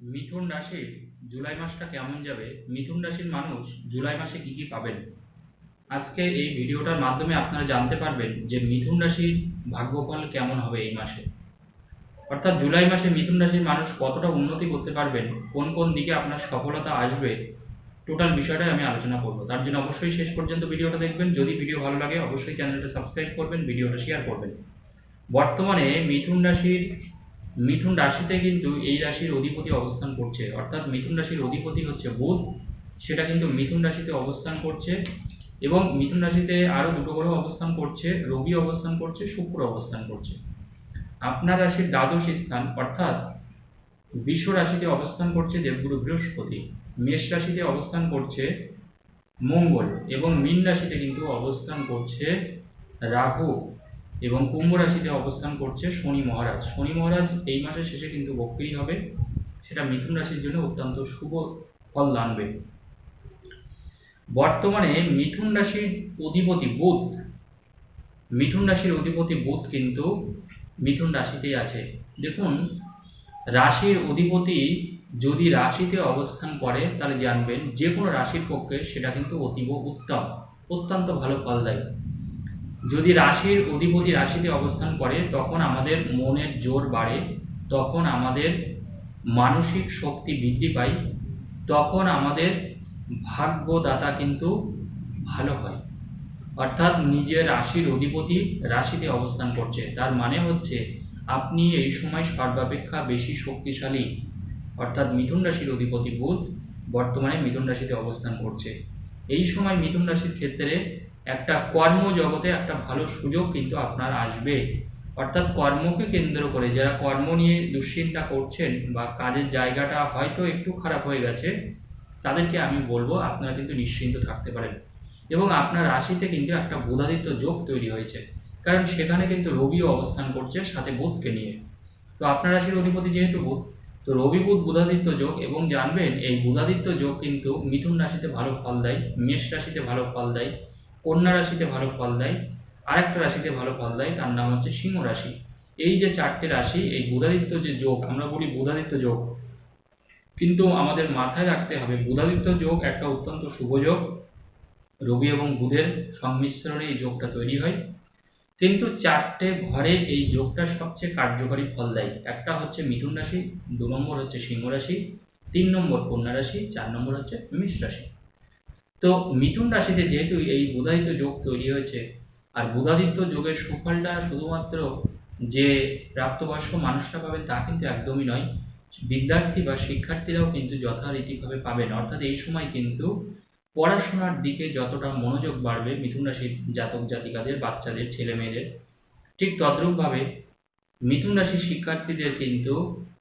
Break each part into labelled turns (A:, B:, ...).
A: মিথুন রাশির জুলাই মাসটা কেমন যাবে? মিথুন রাশির মানুষ জুলাই মাসে কি কি পাবেন? আজকে এই ভিডিওটার মাধ্যমে আপনারা জানতে পারবেন যে মিথুন রাশির ভাগ্যফল কেমন হবে এই মাসে। অর্থাৎ জুলাই মাসে মিথুন রাশির মানুষ কতটা উন্নতি করতে পারবেন, কোন কোন দিকে আপনার সফলতা আসবে, টোটাল বিষয়টাই আমি আলোচনা করব। তার জন্য অবশ্যই শেষ পর্যন্ত ভিডিওটা দেখবেন। যদি ভিডিও ভালো লাগে, অবশ্যই চ্যানেলটা সাবস্ক্রাইব করবেন, ভিডিওটা শেয়ার করবেন। বর্তমানে মিথুন রাশির মিথুন রাশিতে কিন্তু এই রাশির অধিপতি অবস্থান করছে। অর্থাৎ মিথুন রাশির অধিপতি হচ্ছে বুধ। সেটা কিন্তু মিথুন রাশিতে অবস্থান করছে এবং মিথুন রাশিতে আরও দুটো গ্রহ অবস্থান করছে, রবি অবস্থান করছে, শুক্র অবস্থান করছে। আপনার রাশির দ্বাদশ স্থান, অর্থাৎ বিশ্ব রাশিতে অবস্থান করছে দেবগুরু বৃহস্পতি। মেষ রাশিতে অবস্থান করছে মঙ্গল এবং মীন রাশিতে কিন্তু অবস্থান করছে রাহু। এবং কুম্ভ রাশিতে অবস্থান করছে শনি মহারাজ। শনি মহারাজ এই মাসের শেষে কিন্তু বক্রি হবে। সেটা মিথুন রাশির জন্য অত্যন্ত শুভ ফল দানবে বর্তমানে মিথুন রাশির অধিপতি বুধ, মিথুন রাশির অধিপতি বুধ কিন্তু মিথুন রাশিতেই আছে। দেখুন, রাশির অধিপতি যদি রাশিতে অবস্থান করে, তাহলে জানবেন যে কোনো রাশির পক্ষে সেটা কিন্তু অতীব উত্তম, অত্যন্ত ভালো ফল দেয় যদি রাশির অধিপতি রাশিতে অবস্থান করে, তখন আমাদের মনের জোর বাড়ে, তখন আমাদের মানসিক শক্তি বৃদ্ধি পায়, তখন আমাদের ভাগ্যদাতা কিন্তু ভালো হয়। অর্থাৎ নিজের রাশির অধিপতি রাশিতে অবস্থান করছে। তার মানে হচ্ছে, আপনি এই সময় সর্বাপেক্ষা বেশি শক্তিশালী, অর্থাৎ মিথুন রাশির অধিপতি বুধ বর্তমানে মিথুন রাশিতে অবস্থান করছে। এই সময় মিথুন রাশির ক্ষেত্রে একটা কর্মজগতে একটা ভালো সুযোগ কিন্তু আপনার আসবে। অর্থাৎ কর্মকে কেন্দ্র করে যারা কর্ম নিয়ে দুশ্চিন্তা করছেন বা কাজের জায়গাটা হয়তো একটু খারাপ হয়ে গেছে, তাদেরকে আমি বলব আপনারা কিন্তু নিশ্চিন্ত থাকতে পারেন। এবং আপনার রাশিতে কিন্তু একটা বুধাদিত্য যোগ তৈরি হয়েছে। কারণ সেখানে কিন্তু রবিও অবস্থান করছে সাথে বুধকে নিয়ে। তো আপনার রাশির অধিপতি যেহেতু বুধ, তো রবি বুধ বুধাদিত্য যোগ এবং জানবেন এই বুধাদিত্য যোগ কিন্তু মিথুন রাশিতে ভালো ফল দেয়, মেষ রাশিতে ভালো ফল দেয়। কন্যা রাশিতে ভালো ফল দেয়, আরেকটা রাশিতে ভালো ফল দেয়, তার নাম হচ্ছে সিংহ রাশি। এই যে চারটে রাশি, এই বুধাদিত্য যে যোগ, আমরা বলি বুধাদিত্য যোগ, কিন্তু আমাদের মাথায় রাখতে হবে, বুধাদিত্য যোগ একটা অত্যন্ত শুভ যোগ। রবি এবং বুধের সংমিশ্রণে এই যোগটা তৈরি হয়। কিন্তু চারটে ঘরে এই যোগটা সবচেয়ে কার্যকরী ফল দেয়। একটা হচ্ছে মিথুন রাশি, দু নম্বর হচ্ছে সিংহ রাশি, তিন নম্বর কন্যা রাশি, চার নম্বর হচ্ছে মেষ রাশি। তো মিথুন রাশিতে যেহেতু এই বুধাদিত্য যোগ তৈরি হয়েছে, আর বুধাদিত্য যোগের সুফলটা শুধুমাত্র যে প্রাপ্তবয়স্ক মানুষরা পাবেন তা কিন্তু একদমই নয়, বিদ্যার্থী বা শিক্ষার্থীরাও কিন্তু যথারীতিভাবে পাবেন। অর্থাৎ এই সময় কিন্তু পড়াশোনার দিকে যতটা মনোযোগ বাড়বে মিথুন রাশির জাতক জাতিকাদের, বাচ্চাদের ছেলে মেয়েদের ঠিক তদ্রূপভাবে মিথুন রাশির শিক্ষার্থীদের কিন্তু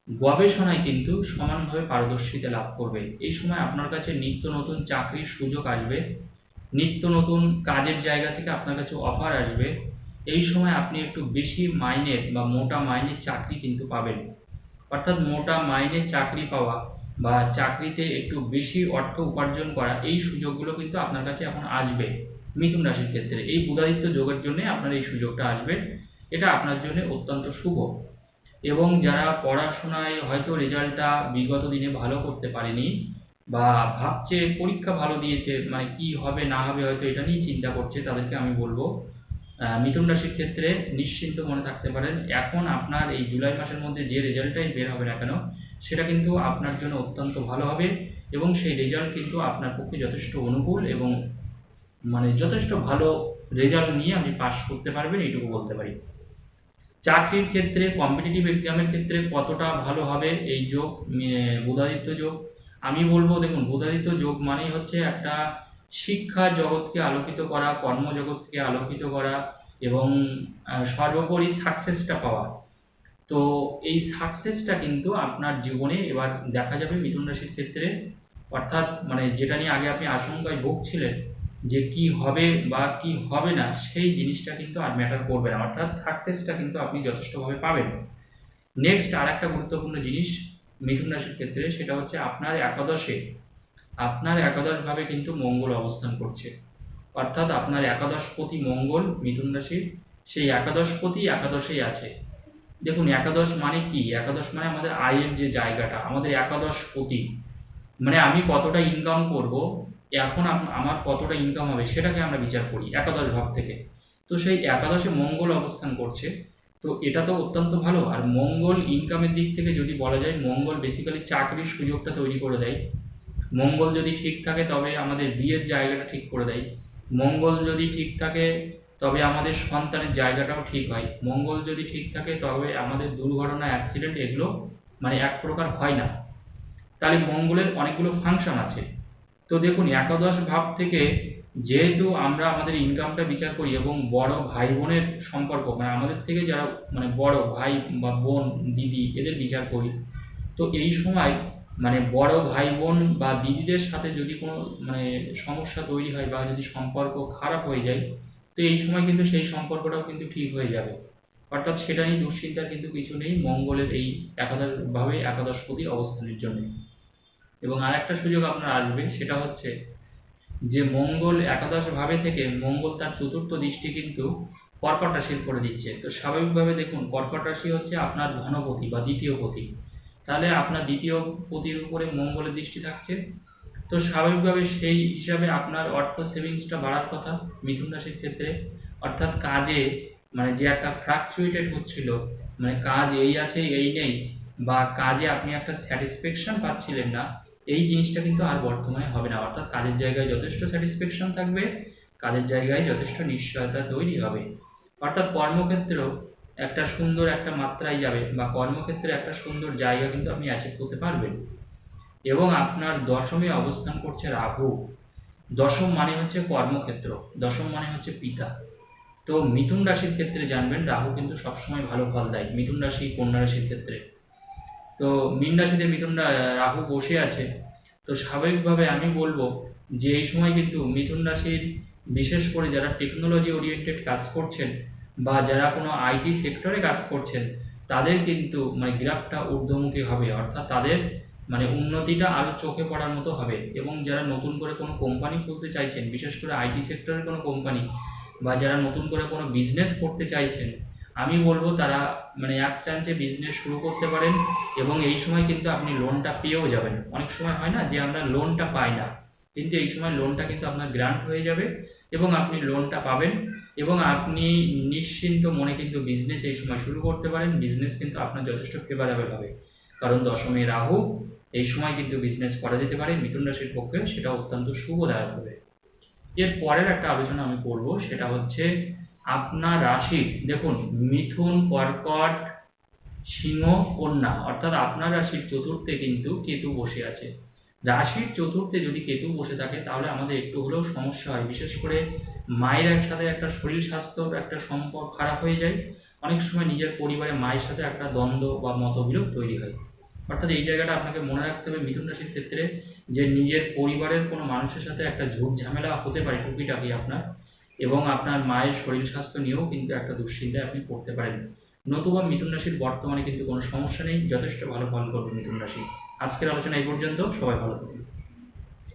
A: গবেষণায় কিন্তু সমানভাবে পারদর্শিতা লাভ করবে। এই সময় আপনার কাছে নিত্য নতুন চাকরির সুযোগ আসবে। নিত্য নতুন কাজের জায়গা থেকে আপনার কাছে অফার আসবে। এই সময় আপনি একটু বেশি মাইনের বা মোটা মাইনের চাকরি কিন্তু পাবেন। অর্থাৎ মোটা মাইনের চাকরি পাওয়া বা চাকরিতে একটু বেশি অর্থ উপার্জন করা, এই সুযোগগুলো কিন্তু আপনার কাছে এখন আসবে মিথুন রাশির ক্ষেত্রে। এই বুধাদিত্য যোগের জন্য আপনার এই সুযোগটা আসবে। এটা আপনার জন্য অত্যন্ত শুভ। এবং যারা পড়াশোনায় হয়তো রেজাল্টটা বিগত দিনে ভালো করতে পারেনি বা ভাবছে পরীক্ষা ভালো দিয়েছে মানে কি হবে না হবে হয়তো এটা নিয়ে চিন্তা করছে, তাদেরকে আমি বলব মিথুন রাশির ক্ষেত্রে নিশ্চিন্ত মনে থাকতে পারেন, এখন আপনার এই জুলাই মাসের মধ্যে যে রেজাল্টটাই বের হবে না কেন, সেটা কিন্তু আপনার জন্য অত্যন্ত ভালো হবে এবং সেই রেজাল্ট কিন্তু আপনার পক্ষে যথেষ্ট অনুকূল এবং মানে যথেষ্ট ভালো রেজাল্ট নিয়ে আপনি পাশ করতে পারবেন, এইটুকু বলতে পারি। চাকরির ক্ষেত্রে কম্পিটিটিভ এক্সামের ক্ষেত্রে কতটা ভালো হবে এই যোগ বুধাদিত্য যোগ? আমি বলব, দেখুন, বুধাদিত্য যোগ মানেই হচ্ছে একটা শিক্ষা জগৎকে আলোকিত করা, কর্মজগৎকে আলোকিত করা এবং সর্বোপরি সাকসেসটা পাওয়া। তো এই সাকসেসটা কিন্তু আপনার জীবনে এবার দেখা যাবে মিথুন রাশির ক্ষেত্রে। অর্থাৎ মানে যেটা নিয়ে আগে আপনি আশঙ্কায় ভুগছিলেন যে কি হবে বা কি হবে না, সেই জিনিসটা কিন্তু আর ম্যাটার করবে না। অর্থাৎ সাকসেসটা কিন্তু আপনি যথেষ্টভাবে পাবেন। নেক্সট আর একটা গুরুত্বপূর্ণ জিনিস মিথুন রাশির ক্ষেত্রে, সেটা হচ্ছে আপনার একাদশে। আপনার একাদশভাবে কিন্তু মঙ্গল অবস্থান করছে। অর্থাৎ আপনার একাদশপতি মঙ্গল মিথুন রাশির সেই একাদশপতি একাদশেই আছে। দেখুন, একাদশ মানে কি? একাদশ মানে আমাদের আয়ের যে জায়গাটা, আমাদের একাদশ পতি মানে আমি কতটা ইনকাম করব এখন আম- আমার কতটা ইনকাম হবে সেটাকে আমরা বিচার করি একাদশ ভাব থেকে। তো সেই একাদশে মঙ্গল অবস্থান করছে। তো এটা তো অত্যন্ত ভালো। আর মঙ্গল ইনকামের দিক থেকে যদি বলা যায়, মঙ্গল বেসিক্যালি চাকরির সুযোগটা তৈরি করে দেয়। মঙ্গল যদি ঠিক থাকে, তবে আমাদের বিয়ের জায়গাটা ঠিক করে দেয়। মঙ্গল যদি ঠিক থাকে, তবে আমাদের সন্তানের জায়গাটাও ঠিক হয়। মঙ্গল যদি ঠিক থাকে, তবে আমাদের দুর্ঘটনা অ্যাক্সিডেন্ট এগুলো মানে এক প্রকার হয় না। তাহলে মঙ্গলের অনেকগুলো ফাংশন আছে। তো দেখুন, একাদশ ভাব থেকে যেহেতু আমরা আমাদের ইনকামটা বিচার করি এবং বড় ভাই বোনের সম্পর্ক মানে আমাদের থেকে যারা মানে বড় ভাই বা বোন, দিদি এদের বিচার করি, তো এই সময় মানে বড় ভাই বোন বা দিদিদের সাথে যদি কোনো মানে সমস্যা তৈরি হয় বা যদি সম্পর্ক খারাপ হয়ে যায়, তো এই সময় কিন্তু সেই সম্পর্কটাও কিন্তু ঠিক হয়ে যাবে। অর্থাৎ সেটা নিয়ে দুশ্চিন্তার কিন্তু কিছু নেই মঙ্গলের এই একাদশ ভাবে একাদশপতি অবস্থানের জন্য। এবং আরেকটা সুযোগ আপনার আসবে, সেটা হচ্ছে যে মঙ্গল একাদশ ভাবে থেকে মঙ্গল তার চতুর্থ দৃষ্টি কিন্তু কর্কট রাশির করে দিচ্ছে। তো স্বাভাবিকভাবে দেখুন, কর্কট রাশি হচ্ছে আপনার ধনপতি বা দ্বিতীয় পতি। তাহলে আপনার দ্বিতীয় পতির উপরে মঙ্গলের দৃষ্টি থাকছে। তো স্বাভাবিকভাবে সেই হিসাবে আপনার অর্থ সেভিংসটা বাড়ার কথা মিথুন রাশির ক্ষেত্রে। অর্থাৎ কাজে মানে যে একটা ফ্লাকচুয়েটেড হচ্ছিল মানে কাজ এই আছে, এই নেই, বা কাজে আপনি একটা স্যাটিসফ্যাকশন পাচ্ছিলেন না এই জিনিসটা কিন্তু আর বর্তমানে হবে না। অর্থাৎ কাজের জায়গায় যথেষ্ট স্যাটিসফ্যাকশন থাকবে, কাজের জায়গায় যথেষ্ট নিশ্চয়তা তৈরি হবে। অর্থাৎ কর্মক্ষেত্রেও একটা সুন্দর একটা মাত্রায় যাবে বা কর্মক্ষেত্রে একটা সুন্দর জায়গা কিন্তু আপনি অ্যাচিভ করতে পারবেন। এবং আপনার দশমে অবস্থান করছে রাহু। দশম মানে হচ্ছে কর্মক্ষেত্র, দশম মানে হচ্ছে পিতা। তো মিথুন রাশির ক্ষেত্রে জানবেন রাহু কিন্তু সবসময় ভালো ফল দেয়। মিথুন রাশি, কন্যা রাশির ক্ষেত্রে। তো মীন রাশিতে মিথুনরা, রাহু বসে আছে। তো স্বাভাবিকভাবে আমি বলব যে এই সময় কিন্তু মিথুন রাশির, বিশেষ করে যারা টেকনোলজি ওরিয়েন্টেড কাজ করছেন বা যারা কোনো আইটি সেক্টরে কাজ করছেন, তাদের কিন্তু মানে গ্রাফটা ঊর্ধ্বমুখী হবে। অর্থাৎ তাদের মানে উন্নতিটা আরও চোখে পড়ার মতো হবে। এবং যারা নতুন করে কোনো কোম্পানি খুলতে চাইছেন, বিশেষ করে আইটি সেক্টরের কোনো কোম্পানি বা যারা নতুন করে কোনো বিজনেস করতে চাইছেন আমি বলব তারা মানে এক চান্সে বিজনেস শুরু করতে পারেন এবং এই সময় কিন্তু আপনি লোনটা পেয়েও যাবেন। অনেক সময় হয় না যে আমরা লোনটা পাই না। কিন্তু এই সময় লোনটা কিন্তু আপনার গ্রান্ট হয়ে যাবে এবং আপনি লোনটা পাবেন এবং আপনি নিশ্চিন্ত মনে কিন্তু বিজনেস এই সময় শুরু করতে পারেন। বিজনেস কিন্তু আপনার যথেষ্ট ফেভারেবল হবে। কারণ দশমে রাহু, এই সময় কিন্তু বিজনেস করা যেতে পারে। মিথুন রাশির পক্ষে সেটা অত্যন্ত শুভদায়ক হবে। এর পরের একটা আলোচনা আমি করব, সেটা হচ্ছে আপনার রাশির, দেখুন, মিথুন, কর্কট, সিংহ, কন্যা, অর্থাৎ আপনার রাশির চতুর্থে কিন্তু কেতু বসে আছে। রাশির চতুর্থে যদি কেতু বসে থাকে, তাহলে আমাদের একটু হলেও সমস্যা হয়। বিশেষ করে মায়ের সাথে একটা শরীর স্বাস্থ্যর একটা সম্পর্ক খারাপ হয়ে যায়। অনেক সময় নিজের পরিবারে মায়ের সাথে একটা দ্বন্দ্ব বা মতবিরোধ তৈরি হয়। অর্থাৎ এই জায়গাটা আপনাকে মনে রাখতে হবে, মিথুন রাশির ক্ষেত্রে যে নিজের পরিবারের কোনো মানুষের সাথে একটা ঝুট ঝামেলা হতে পারে, টুকিটাকি আপনার। এবং আপনার মায়ের শরীর স্বাস্থ্য নিয়েও কিন্তু একটা দুশ্চিন্তায় আপনি পড়তে পারেন নতুবা মিথুন রাশির বর্তমানে কিন্তু কোনো সমস্যা নেই, যথেষ্ট ভালো ফল করবে মিথুন রাশি। আজকের আলোচনা এই পর্যন্ত, সবাই ভালো থাকুন।